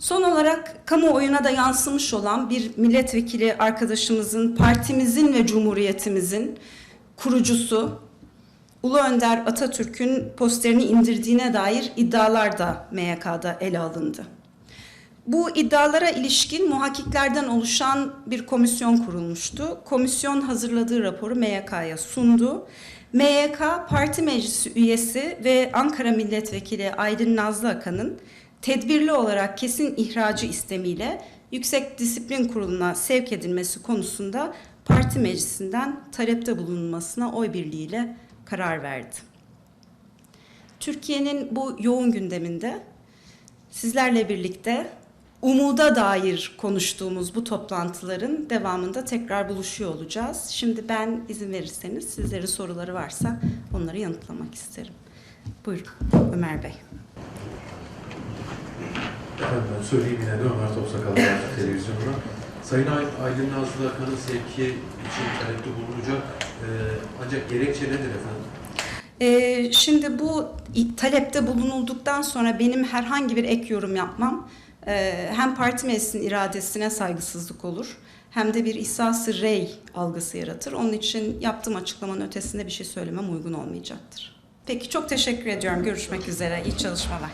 Son olarak kamuoyuna da yansımış olan bir milletvekili arkadaşımızın, partimizin ve cumhuriyetimizin kurucusu Ulu Önder Atatürk'ün posterini indirdiğine dair iddialar da MYK'da ele alındı. Bu iddialara ilişkin muhakkiklerden oluşan bir komisyon kurulmuştu. Komisyon hazırladığı raporu MYK'ya sundu. MYK Parti Meclisi üyesi ve Ankara Milletvekili Aydın Nazlı Akan'ın tedbirli olarak kesin ihracı istemiyle Yüksek Disiplin Kurulu'na sevk edilmesi konusunda parti meclisinden talepte bulunmasına oy birliğiyle karar verdi. Türkiye'nin bu yoğun gündeminde sizlerle birlikte umuda dair konuştuğumuz bu toplantıların devamında tekrar buluşuyor olacağız. Şimdi ben izin verirseniz sizlerin soruları varsa onları yanıtlamak isterim. Buyurun Ömer Bey. Ben söyleyeyim yine de Ömer Topsakal var televizyonda. Sayın Ay- Aydın Nazlı Akan'ın sevki için talepte bulunacak. Ee, ancak gerekçe nedir efendim? Ee, şimdi bu talepte bulunulduktan sonra benim herhangi bir ek yorum yapmam e, hem parti meclisinin iradesine saygısızlık olur hem de bir ihsas rey algısı yaratır. Onun için yaptığım açıklamanın ötesinde bir şey söylemem uygun olmayacaktır. Peki çok teşekkür ediyorum. Görüşmek üzere. İyi çalışmalar.